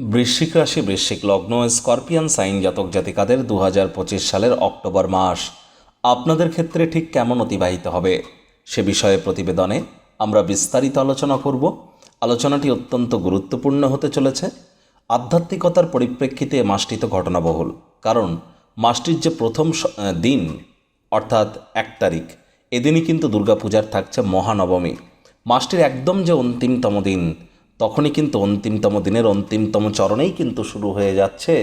বৃশ্চিক রাশি, বৃশ্চিক লগ্ন, স্করপিয়ান সাইন জাতক জাতিকাদের দু হাজার পঁচিশ সালের অক্টোবর মাস। আপনাদের ক্ষেত্রে ঠিক কেমন অতিবাহিত হবে? সে বিষয়ে প্রতিবেদনে আমরা বিস্তারিত আলোচনা করব। আলোচনাটি অত্যন্ত গুরুত্বপূর্ণ হতে চলেছে। আধ্যাত্মিকতার পরিপ্রেক্ষিতে মাসটি তো ঘটনাবহুল। কারণ, মাসটির যে প্রথম দিন, অর্থাৎ এক তারিখ, এদিনই কিন্তু দুর্গাপূজার থাকছে মহানবমী। মাসটির একদম যে অন্তিমতম দিন তখনই কিন্তু অন্তিমতম দিনের অন্তিমতম চরণেই কিন্তু শুরু হয়ে যাচ্ছে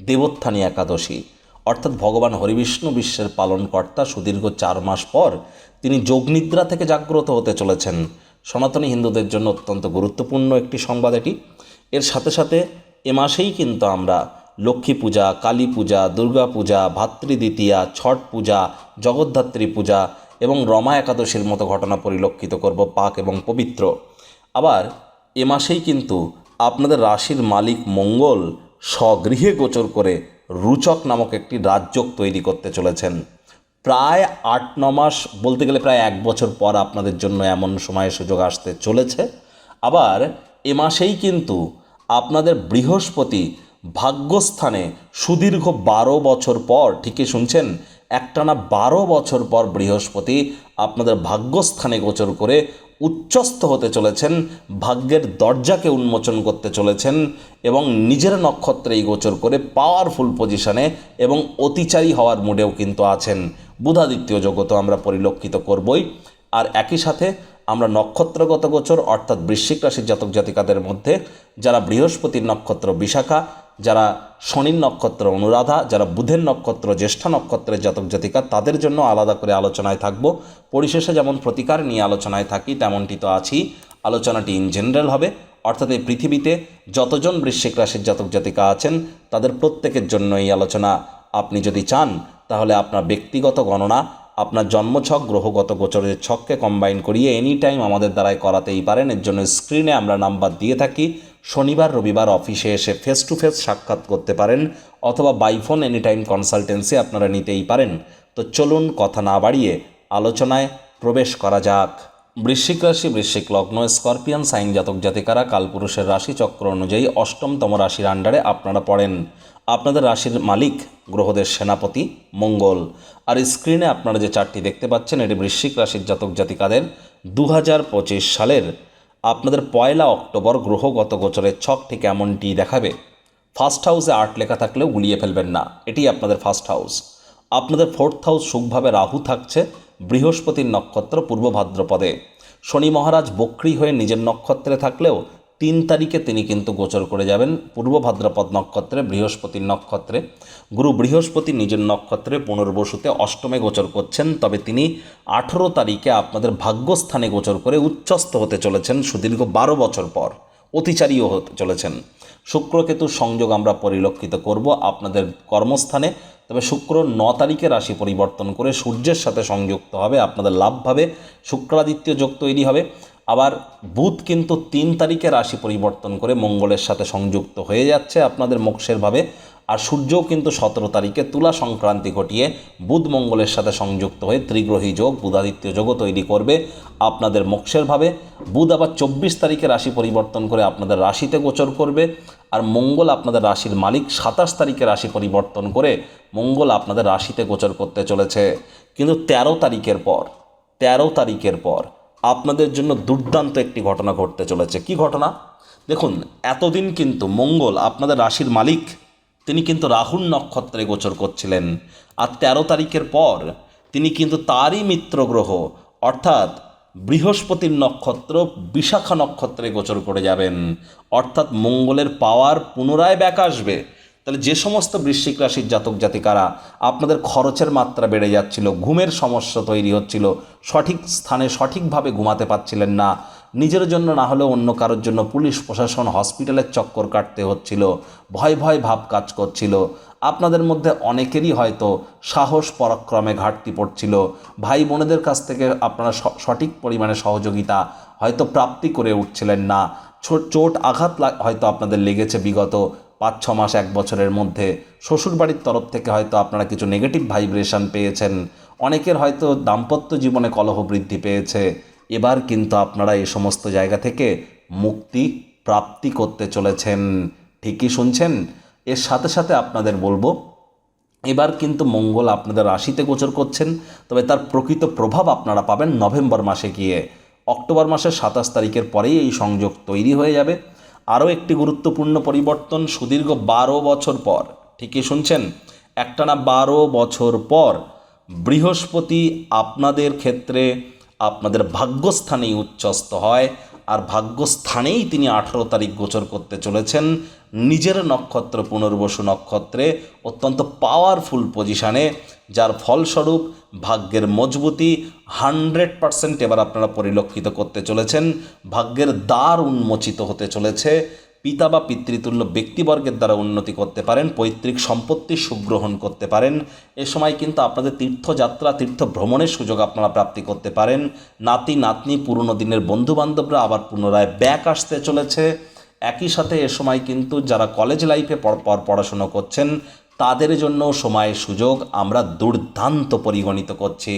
দেবোত্থানী একাদশী। অর্থাৎ ভগবান হরিবিষ্ণু বিশ্বের পালনকর্তা সুদীর্ঘ চার মাস পর তিনি যোগনিদ্রা থেকে জাগ্রত হতে চলেছেন। সনাতনী হিন্দুদের জন্য অত্যন্ত গুরুত্বপূর্ণ একটি সংবাদ এটি। এর সাথে সাথে এ মাসেই কিন্তু আমরা লক্ষ্মী পূজা, কালী পূজা, দুর্গা পূজা ভাতৃদ্বিতীয়া ছট পূজা, জগদ্ধাত্রী পূজা এবং রমা একাদশীর মতো ঘটনা পরিলক্ষিত করব পাক এবং পবিত্র। আবার এ মাসেই কিন্তু আপনাদের রাশির মালিক মঙ্গল স্বগৃহে গোচর করে রুচক নামক একটি রাজযোগ তৈরি করতে চলেছেন। প্রায় আট, ন মাস বলতে গেলে প্রায় এক বছর পর আপনাদের জন্য এমন সময় সুযোগ আসতে চলেছে। আবার এ মাসেই কিন্তু আপনাদের বৃহস্পতি ভাগ্যস্থানে সুদীর্ঘ বারো বছর পর, ঠিকই শুনছেন, একটানা বারো বছর পর বৃহস্পতি আপনাদের ভাগ্যস্থানে গোচর করে উচ্চস্থ হতে চলেছেন, ভাগ্যের দরজাকে উন্মোচন করতে চলেছেন এবং নিজের নক্ষত্রেই গোচর করে পাওয়ারফুল পজিশনে এবং অতিচারী হওয়ার মুডেও কিন্তু আছেন। বুধাদিত্য জগত আমরা পরিলক্ষিত করবই। আর একই সাথে আমরা নক্ষত্রগত গোচর অর্থাৎ বৃশ্চিক রাশির জাতক জাতিকাদের মধ্যে, যারা বৃহস্পতির নক্ষত্র বিশাখা যারা শনির নক্ষত্র অনুরাধা, যারা বুধের নক্ষত্র, জ্যেষ্ঠা নক্ষত্রের জাতক জাতিকা, তাদের জন্য আলাদা করে আলোচনায় থাকব। পরিশেষে যেমন প্রতিকার নিয়ে আলোচনায় থাকি, তেমনটি তো আছি আলোচনাটি ইন জেনারেল হবে। অর্থাৎ এই পৃথিবীতে যতজন বৃশ্চিক রাশির জাতক জাতিকা আছেন, তাদের প্রত্যেকের জন্য এই আলোচনা আপনি যদি চান, তাহলে আপনার ব্যক্তিগত গণনা আপনার জন্মছক, গ্রহগত গোচরের ছককে কম্বাইন করিয়ে এনি টাইম আমাদের দ্বারাই করাতেই পারেন। এর জন্য স্ক্রিনে আমরা নাম্বার দিয়ে থাকি। শনিবার, রবিবার অফিসে এসে ফেস টু ফেস সাক্ষাৎ করতে পারেন অথবা বাইফোন এনি টাইম কনসালটেন্সি আপনারা নিতেই পারেন। তো চলুন কথা না বাড়িয়ে আলোচনায় প্রবেশ করা যাক। বৃশ্চিক রাশি, বৃশ্চিক লগ্ন স্করপিয়ান সাইন জাতক জাতিকারা, কালপুরুষের রাশি চক্র অনুযায়ী অষ্টমতম রাশির আন্ডারে আপনারা পড়েন। আপনাদের রাশির মালিক, গ্রহদের সেনাপতি, মঙ্গল। আর স্ক্রিনে আপনারা যে চারটি দেখতে পাচ্ছেন, এটি বৃশ্চিক রাশির জাতক জাতিকাদের দু হাজার পঁচিশ সালের। আপনাদের পয়লা অক্টোবর গ্রহগত গোচরের ছক ঠিক এমনটি দেখাবে। ফার্স্ট হাউসে আর্ট লেখা থাকলেও গুলিয়ে ফেলবেন না, এটি আপনাদের ফার্স্ট হাউস আপনাদের ফোর্থ হাউস সুখভাবে রাহু থাকছে, বৃহস্পতির নক্ষত্র পূর্ব ভাদ্রপদে। শনি মহারাজ বক্রি হয়ে নিজের নক্ষত্রে থাকলেও তিন তারিখে তিনি কিন্তু গোচর করে যাবেন। পূর্ব ভাদ্রপদ নক্ষত্রে বৃহস্পতির নক্ষত্রে। গুরু বৃহস্পতি নিজের নক্ষত্রে পুনর্বসুতে অষ্টমে গোচর করছেন। তবে তিনি আঠেরো তারিখে আপনাদের ভাগ্যস্থানে গোচর করে উচ্চস্থ হতে চলেছেন সুদীর্ঘ বারো বছর পর। অতিচারীও হতে চলেছেন। শুক্রকেতুর সংযোগ আমরা পরিলক্ষিত করব আপনাদের কর্মস্থানে। তবে শুক্র ন তারিখে রাশি পরিবর্তন করে সূর্যের সাথে সংযুক্ত হবে, আপনাদের লাভভাবে শুক্রাদিত্য যোগ তৈরি হবে। আবার বুধ কিন্তু তিন তারিখে রাশি পরিবর্তন করে মঙ্গলের সাথে সংযুক্ত হয়ে যাচ্ছে আপনাদের মোক্ষেরভাবে আর সূর্যও কিন্তু সতেরো তারিখে তুলা সংক্রান্তি ঘটিয়ে বুধ মঙ্গলের সাথে সংযুক্ত হয়ে ত্রিগ্রহী যোগ, বুধাদিত্য যোগও তৈরি করবে আপনাদের মোক্ষেরভাবে বুধ আবার চব্বিশ তারিখে রাশি পরিবর্তন করে আপনাদের রাশিতে গোচর করবে। আর মঙ্গল আপনাদের রাশির মালিক সাতাশ তারিখে রাশি পরিবর্তন করে মঙ্গল আপনাদের রাশিতে গোচর করতে চলেছে। কিন্তু তেরো তারিখের পর, তেরো তারিখের পর আপনাদের জন্য দুর্দান্ত একটি ঘটনা ঘটতে চলেছে। কি ঘটনা? দেখুন, এতদিন কিন্তু মঙ্গল আপনাদের রাশির মালিক, তিনি কিন্তু রাহুল নক্ষত্রে গোচর করছিলেন আর তেরো তারিখের পর তিনি কিন্তু তারই মিত্র গ্রহ, অর্থাৎ বৃহস্পতির নক্ষত্র বিশাখা নক্ষত্রে গোচর করে যাবেন। অর্থাৎ মঙ্গলের পাওয়ার পুনরায় ব্যাক আসবে। তাহলে যে সমস্ত বৃশ্চিক রাশির জাতক জাতিকারা আপনাদের খরচের মাত্রা বেড়ে যাচ্ছিল, ঘুমের সমস্যা তৈরি হচ্ছিল, সঠিক স্থানে সঠিকভাবে ঘুমাতে পারছিলেন না, নিজের জন্য না হলেও অন্য কারোর জন্য পুলিশ, প্রশাসন হসপিটালের চক্কর কাটতে হচ্ছিল, ভয় ভয় ভাব কাজ করছিল, আপনাদের মধ্যে অনেকেরই হয়তো সাহস পরাক্রমে ঘাটতি পড়ছিল, ভাই বোনেদের কাছ থেকে আপনারা সঠিক পরিমাণে সহযোগিতা হয়তো প্রাপ্তি করে উঠছিলেন না চোট আঘাত হয়তো আপনাদের লেগেছে বিগত পাঁচ ছ মাস এক বছরের মধ্যে শ্বশুরবাড়ির তরফ থেকে হয়তো আপনারা কিছু নেগেটিভ ভাইব্রেশন পেয়েছেন। অনেকের হয়তো দাম্পত্য জীবনে কলহ বৃদ্ধি পেয়েছে। এবার কিন্তু আপনারা এই সমস্ত জায়গা থেকে মুক্তি প্রাপ্তি করতে চলেছেন। ঠিকই শুনছেন? এর সাথে সাথে আপনাদের বলব, এবার কিন্তু মঙ্গল আপনাদের রাশিতে গোচর করছেন। তবে তার প্রকৃত প্রভাব আপনারা পাবেন নভেম্বর মাসে গিয়ে। অক্টোবর মাসের সাতাশ তারিখের পরেই এই সংযোগ তৈরি হয়ে যাবে। আরও একটি গুরুত্বপূর্ণ পরিবর্তন সুদীর্ঘ বারো বছর পর। ঠিকই শুনছেন? একটানা বারো বছর পর বৃহস্পতি আপনাদের ক্ষেত্রে আপনাদের ভাগ্যস্থানেই উচ্চস্ত হয় আর ভাগ্যস্থানেই তিনি আঠেরো তারিখ গোচর করতে চলেছেন। নিজের নক্ষত্র, পুনর্বসু নক্ষত্রে অত্যন্ত পাওয়ারফুল পজিশানে যার ফলস্বরূপ ভাগ্যের মজবুতি হান্ড্রেড পারসেন্ট এবার আপনারা পরিলক্ষিত করতে চলেছেন। ভাগ্যের দ্বার উন্মোচিত হতে চলেছে। পিতা বা পিতৃতুল্য ব্যক্তিবর্গের দ্বারা উন্নতি করতে পারেন, পৈতৃক সম্পত্তি সুগ্রহণ করতে পারেন। এ সময় কিন্তু আপনাদের তীর্থযাত্রা তীর্থ ভ্রমণের সুযোগ আপনারা প্রাপ্তি করতে পারেন। নাতি, নাতনি, পুরনো দিনের বন্ধুবান্ধবরা আবার পুনরায় ব্যাক আসতে চলেছে। একই সাথে এ সময় কিন্তু যারা কলেজ লাইফে পর পড়াশুনো করছেন তাদের জন্য সময় সুযোগ আমরা দুর্দান্ত পরিগণিত করছি।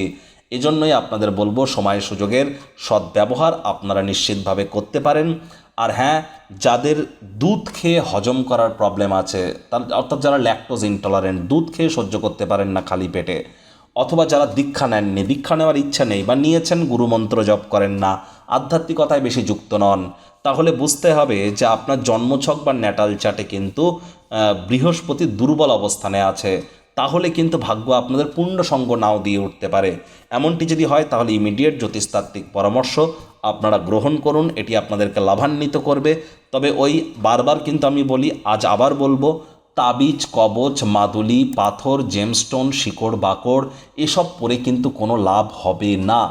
এজন্যই আপনাদের বলব সময় সুযোগের সদ্ব্যবহার আপনারা নিশ্চিতভাবে করতে পারেন। আর হ্যাঁ যাদের দুধ খেয়ে হজম করার প্রবলেম আছে, তার অর্থাৎ যারা ল্যাকটোজ ইনটলারেন্ট দুধ খেয়ে সহ্য করতে পারেন না খালি পেটে অথবা যারা দীক্ষা নেননি, দীক্ষা নেওয়ার ইচ্ছা নেই বা নিয়েছেন গুরুমন্ত্র জপ করেন না, আধ্যাত্মিকতায় বেশি যুক্ত নন, তাহলে বুঝতে হবে যে আপনার জন্মছক বা ন্যাটাল চাটে কিন্তু বৃহস্পতি দুর্বল অবস্থানে আছে। তাহলে কিন্তু ভাগ্য আপনাদের পূর্ণ সঙ্গ নাও দিয়ে উঠতে পারে। এমনটি যদি হয়, তাহলে ইমিডিয়েট জ্যোতিষতাত্ত্বিক পরামর্শ আপনারা গ্রহণ করুন, এটি আপনাদেরকে লাভান্বিত করবে। তবে ওই বারবার কিন্তু আমি বলি, আজ আবার বলব তাবিজ, কবচ, মাদুলি, পাথর জেমস্টোন শিকড়, বাকড়, এসব পরে কিন্তু কোনো লাভ হবে না।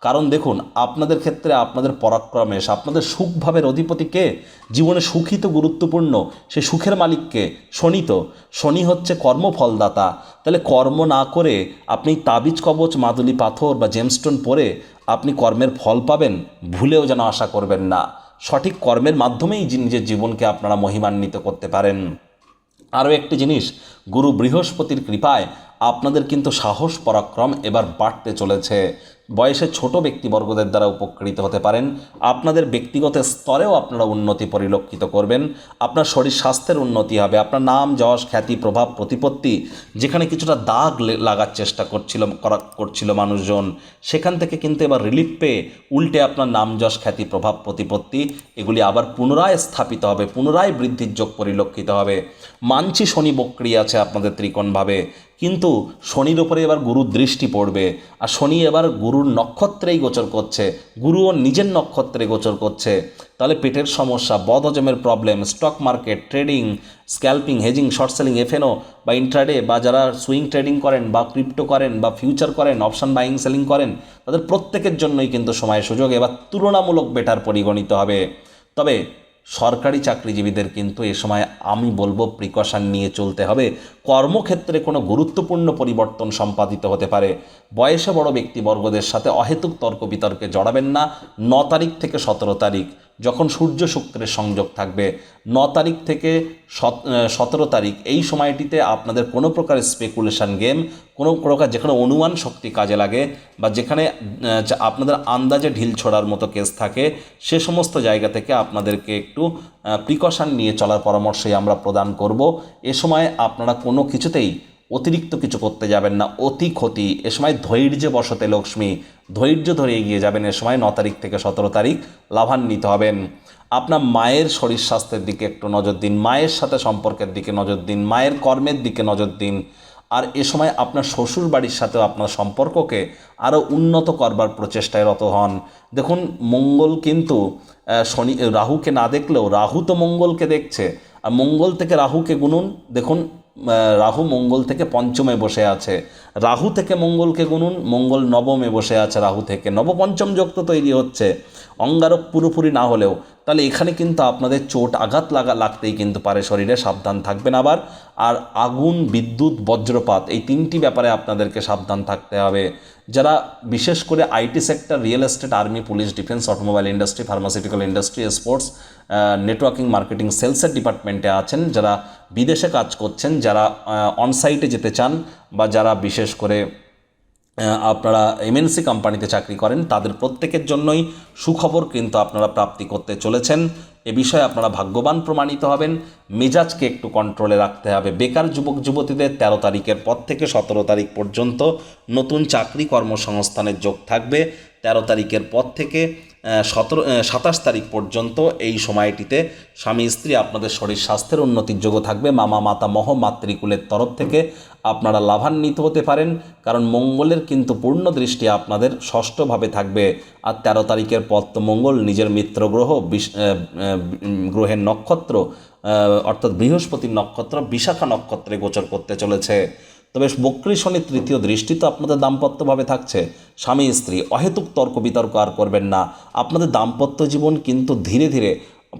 কারণ দেখুন, আপনাদের ক্ষেত্রে আপনাদের পরাক্রমেশ আপনাদের সুখভাবের অধিপতিকে জীবনে সুখী তো গুরুত্বপূর্ণ, সে সুখের মালিককে শনি তো। শনি হচ্ছে কর্মফলদাতা। তাহলে কর্ম না করে আপনি তাবিজ, কবচ, মাদুলি, পাথর বা জেমস্টোন পরে আপনি কর্মের ফল পাবেন, ভুলেও যেন আশা করবেন না। সঠিক কর্মের মাধ্যমেই নিজের জীবনকে আপনারা মহিমান্বিত করতে পারেন। আরও একটি জিনিস গুরু বৃহস্পতির কৃপায় আপনাদের কিন্তু সাহস, পরাক্রম এবার বাড়তে চলেছে। বয়সে ছোট ব্যক্তিবর্গদের দ্বারা উপকৃত হতে পারেন। আপনাদের ব্যক্তিগত স্তরেও আপনারা উন্নতি পরিলক্ষিত করবেন। আপনার শরীর স্বাস্থ্যের উন্নতি হবে। আপনার নাম, যশ, খ্যাতি, প্রভাব, প্রতিপত্তি, যেখানে কিছুটা দাগ লাগার চেষ্টা করছিল, করা, করছিল মানুষজন, সেখান থেকে কিন্তু এবার রিলিফ পেয়ে উল্টে আপনার নাম, যশ, খ্যাতি, প্রভাব, প্রতিপত্তি, এগুলি আবার পুনরায় স্থাপিত হবে, পুনরায় বৃদ্ধির যোগ পরিলক্ষিত হবে। মানছি শনি বক্রিয়া আছে আপনাদের ত্রিকোণভাবে। কিন্তু শনির ওপরে এবার গুরুর দৃষ্টি পড়বে। আর শনি এবার গুরুর নক্ষত্রেই গোচর করছে, গুরুও নিজের নক্ষত্রে গোচর করছে। তাহলে পেটের সমস্যা, বদহজমের problem stock market trading scalping hedging short selling FNO বা ইন্ট্রাডে বা যারা সুইং ট্রেডিং করেন বা ক্রিপ্টো করেন বা ফিউচার করেন অপশন বাইং সেলিং করেন, তাদের প্রত্যেকের জন্যই কিন্তু সময় সুযোগ এবার তুলনামূলক বেটার পরিগণিত হবে। তবে সরকারি চাকরিজীবীদের কিন্তু এ সময় আমি বলব প্রিকশন নিয়ে চলতে হবে। কর্মক্ষেত্রে কোনো গুরুত্বপূর্ণ পরিবর্তন সম্পাদিত হতে পারে। বয়সে বড় ব্যক্তিবর্গদের সাথে অহেতুক তর্ক বিতর্কে জড়াবেন না। ন তারিখ থেকে সতেরো তারিখ। যখন সূর্য শুক্রের সংযোগ থাকবে, ন তারিখ থেকে সতেরো তারিখ, এই সময়টিতে আপনাদের কোনো প্রকার স্পেকুলেশন গেম কোনো প্রকার যেখানে অনুমান শক্তি কাজে লাগে বা যেখানে আপনাদের আন্দাজে ঢিল ছোড়ার মতো কেস থাকে, সে সমস্ত জায়গা থেকে আপনাদেরকে একটু প্রিকশন নিয়ে চলার পরামর্শই আমরা প্রদান করব। এ সময় আপনারা কোনো কিছুতেই অতিরিক্ত কিছু করতে যাবেন না, অতি ক্ষতি। এ সময় ধৈর্য বসতে লক্ষ্মী, ধৈর্য ধরে এগিয়ে যাবেন। এ সময় ন তারিখ থেকে সতেরো তারিখ লাভান্বিত হবেন। আপনার মায়ের শরীর স্বাস্থ্যের দিকে একটু নজর দিন, মায়ের সাথে সম্পর্কের দিকে নজর দিন, মায়ের কর্মের দিকে নজর দিন। আর এ সময় আপনার শ্বশুর বাড়ির সাথেও আপনার সম্পর্ককে আরও উন্নত করবার প্রচেষ্টায় রত হন। দেখুন, মঙ্গল কিন্তু শনি, রাহুকে না দেখলেও রাহু তো মঙ্গলকে দেখছে। আর মঙ্গল থেকে রাহুকে গুনুন, দেখুন রাহু মঙ্গল থেকে পঞ্চমে বসে আছে। রাহু থেকে মঙ্গলকে গুনুন, মঙ্গল নবমে বসে আছে রাহু থেকে। নবপঞ্চম যোগ তো তৈরি হচ্ছে। অঙ্গারক পুরোপুরি না হলেও, তাহলে এখানে কিন্তু আপনাদের চোট আঘাত লাগা, লাগতেই কিন্তু পারে, শরীরে সাবধান থাকবেন আবার। আর আগুন, বিদ্যুৎ, বজ্রপাত, এই তিনটি ব্যাপারে আপনাদেরকে সাবধান থাকতে হবে। যারা বিশেষ করে IT sector, real estate, army, police, defence, automobile industry, pharmaceutical industry, sports networking marketing সেলসের ডিপার্টমেন্টে আছেন, যারা বিদেশে কাজ করছেন, যারা অনসাইটে যেতে চান বা যারা বিশেষ করে আপনারা এমএনসি কোম্পানিতে চাকরি করেন, তাদের প্রত্যেকের জন্যই সুখবর কিন্তু আপনারা প্রাপ্তি করতে চলেছেন। এ বিষয়ে আপনারা ভাগ্যবান প্রমাণিত হবেন। মেজাজকে একটু কন্ট্রোলে রাখতে হবে। বেকার যুবক, যুবতীদের তেরো তারিখের পর থেকে সতেরো তারিখ পর্যন্ত নতুন চাকরি কর্মসংস্থানের যোগ থাকবে। তেরো তারিখের পর থেকে সতেরো সাতাশ তারিখ পর্যন্ত এই সময়টিতে স্বামী স্ত্রী আপনাদের শরীর স্বাস্থ্যের উন্নতির যোগ্য থাকবে। মামা, মাতা, মহ, মাতৃকুলের তরফ থেকে আপনারা লাভান্বিত হতে পারেন। কারণ মঙ্গলের কিন্তু পূর্ণ দৃষ্টি আপনাদের ষষ্ঠভাবে থাকবে। আর তেরো তারিখের পর তো মঙ্গল, নিজের মিত্র গ্রহ গ্রহের নক্ষত্র অর্থাৎ বৃহস্পতির নক্ষত্র, বিশাখা নক্ষত্রে গোচর করতে চলেছে। তবে বক্রী শনির তৃতীয় দৃষ্টি তো আপনাদের দাম্পত্যভাবে থাকছে। স্বামী, স্ত্রী, অহেতুক তর্ক বিতর্ক আর করবেন না। আপনাদের দাম্পত্য জীবন কিন্তু ধীরে ধীরে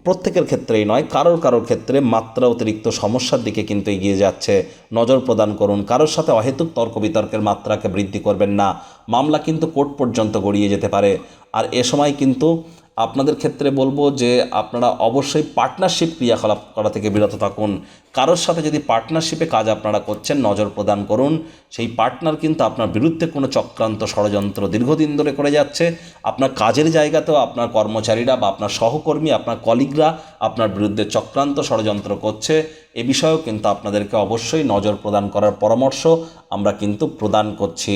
প্রত্যেকের ক্ষেত্রেই নয়, কারোর কারোর ক্ষেত্রে মাত্রা অতিরিক্ত সমস্যার দিকে কিন্তু এগিয়ে যাচ্ছে। নজর প্রদান করুন, কারোর সাথে অহেতুক তর্ক বিতর্কের মাত্রাকে বৃদ্ধি করবেন না। মামলা কিন্তু কোর্ট পর্যন্ত গড়িয়ে যেতে পারে। আর এ সময় কিন্তু আপনাদের ক্ষেত্রে বলব যে আপনারা অবশ্যই পার্টনারশিপ ক্রিয়াকলাপ করা থেকে বিরত থাকুন। কারোর সাথে যদি পার্টনারশিপে কাজ আপনারা করছেন, নজর প্রদান করুন, সেই পার্টনার কিন্তু আপনার বিরুদ্ধে কোনো চক্রান্ত ষড়যন্ত্র দীর্ঘদিন ধরে করে যাচ্ছে। আপনার কাজের জায়গাতেও আপনার কর্মচারীরা বা আপনার সহকর্মী, আপনার কলিগরা আপনার বিরুদ্ধে চক্রান্ত ষড়যন্ত্র করছে। এ বিষয়েও কিন্তু আপনাদেরকে অবশ্যই নজর প্রদান করার পরামর্শ আমরা কিন্তু প্রদান করছি।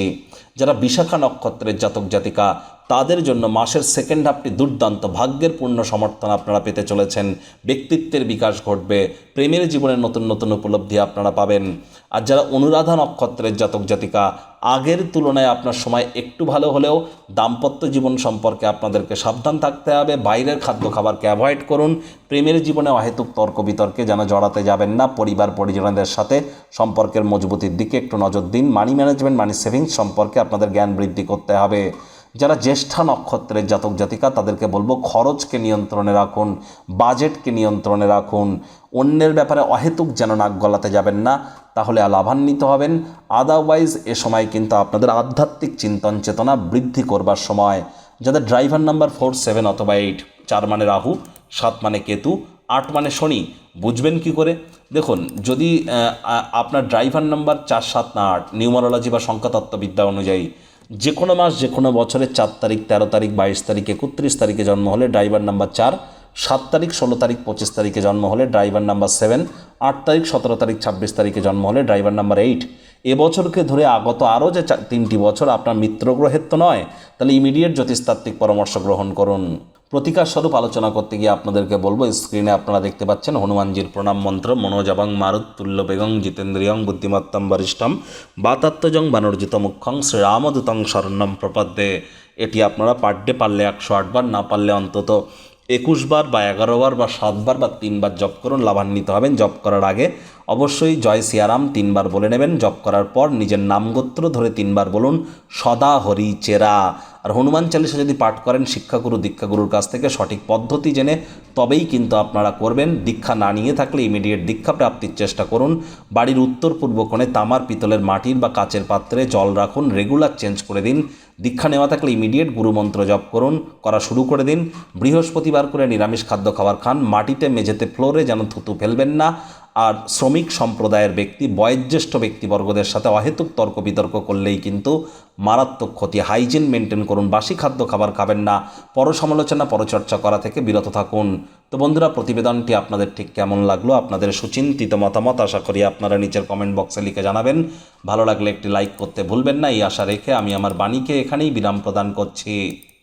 যারা বিশাখা নক্ষত্রের জাতক জাতিকা তাদের জন্য মাসের সেকেন্ড হাফটি দুর্দান্ত। ভাগ্যের পূর্ণ সমর্থন আপনারা পেতে চলেছেন। ব্যক্তিত্বের বিকাশ ঘটবে। প্রেমের জীবনের নতুন নতুন উপলব্ধি আপনারা পাবেন। আর যারা অনুরাধা নক্ষত্রের জাতক জাতিকা, আগের তুলনায় আপনার সময় একটু ভালো হলেও দাম্পত্য জীবন সম্পর্কে আপনাদেরকে সাবধান থাকতে হবে। বাইরের খাদ্য খাবারকে অ্যাভয়েড করুন। প্রেমের জীবনে অহেতুক তর্ক বিতর্কে যেন জড়াতে যাবেন না। পরিবার পরিজনদের সাথে সম্পর্কের মজবুতির দিকে একটু নজর দিন। মানি ম্যানেজমেন্ট মানি সেভিংস সম্পর্কে আপনাদের জ্ঞান বৃদ্ধি করতে হবে। যারা জ্যেষ্ঠা নক্ষত্রের জাতক জাতিকা, তাদেরকে বলব খরচকে নিয়ন্ত্রণে রাখুন, বাজেটকে নিয়ন্ত্রণে রাখুন, অন্যের ব্যাপারে অহেতুক যেন নাক গলাতে যাবেন না, তাহলে লাভান্বিত হবেন। আদারওয়াইজ এ সময় কিন্তু আপনাদের আধ্যাত্মিক চিন্তন চেতনা বৃদ্ধি করবার সময়। যাদের ড্রাইভার নাম্বার ফোর, সেভেন অথবা এইট, চার মানে রাহু, সাত মানে কেতু, আট মানে শনি, বুঝবেন কি করে? দেখুন, যদি আপনার ড্রাইভার নাম্বার চার, সাত না আট, নিউমারোলজি বা সংখ্যাতত্ত্ববিদ্যা অনুযায়ী যে কোনো মাস যে কোনো বছরের চার তারিখ, তেরো তারিখ, বাইশ তারিখ, একত্রিশ তারিখে জন্ম হলে ড্রাইভার নাম্বার চার, সাত তারিখ, ষোলো তারিখ, পঁচিশ তারিখে জন্ম হলে ড্রাইভার নাম্বার সেভেন, আট তারিখ, সতেরো তারিখ, ছাব্বিশ তারিখে জন্ম হলে ড্রাইভার নাম্বার এইট। এবছরকে ধরে আগত আরও যে তিনটি বছর আপনার মিত্রগ্রহের তো নয়, তাহলে ইমিডিয়েট জ্যোতিষতাত্ত্বিক পরামর্শ গ্রহণ করুন। প্রতিকার স্বরূপ আলোচনা করতে গিয়ে আপনাদেরকে বলব, স্ক্রিনে আপনারা দেখতে পাচ্ছেন হনুমানজির প্রণাম মন্ত্র, মনোজাবাং মারুত, তুল্য বেগং, জিতেন্দ্রিয়ং, বুদ্ধিমত্তম বরিষ্ঠম বাতাত্মজং বানর্জিত মুখ্যং শ্রীরামদূতং শরণ্যম প্রপদ্যে। এটি আপনারা পার ডে পারলে একশো আটবার, না পারলে অন্তত একুশ বার বা এগারো বার বা সাতবার বা তিনবার জপ করুন, লাভান্বিত হবেন। জপ করার আগে অবশ্যই জয় সিয়ারাম তিনবার বলে নেবেন। জপ করার পর নিজের নামগোত্র ধরে তিনবার বলুন, সদা হরি চেরা। আর হনুমান চালিসা যদি পাঠ করেন, শিক্ষাগুরু, দীক্ষাগুরুর কাছ থেকে সঠিক পদ্ধতি জেনে তবেই কিন্তু আপনারা করবেন। দীক্ষা না নিয়ে থাকলে ইমিডিয়েট দীক্ষা প্রাপ্তির চেষ্টা করুন। বাড়ির উত্তর পূর্ব কোণে তামার পিতলের মাটির বা কাচের পাত্রে জল রাখুন রেগুলার চেঞ্জ করে দিন। দীক্ষা নেওয়া থাকলে ইমিডিয়েট গুরুমন্ত্র জপ করুন, করা শুরু করে দিন। বৃহস্পতিবার করে নিরামিষ খাদ্য খাবার খান। মাটিতে মেঝেতে ফ্লোরে যেন থুতু ফেলবেন না। আর শ্রমিক সম্প্রদায়ের ব্যক্তি, বয়োজ্যেষ্ঠ ব্যক্তিবর্গদের সাথে অহেতুক তর্ক বিতর্ক করলেই কিন্তু মারাত্মক ক্ষতি। হাইজিন মেনটেন করুন, বাসি খাদ্য খাবার খাবেন না, পরসমালোচনা, পরচর্চা করা থেকে বিরত থাকুন। তো বন্ধুরা, প্রতিবেদনটি আপনাদের ঠিক কেমন লাগল? আপনাদের সুচিন্তিত মতামত আশা করি আপনারা নিচের কমেন্ট বক্সে লিখে জানাবেন। ভালো লাগলে একটি লাইক করতে ভুলবেন না। এই আশা রেখে আমি আমার বাণীকে এখানেই বিরাম প্রদান করছি।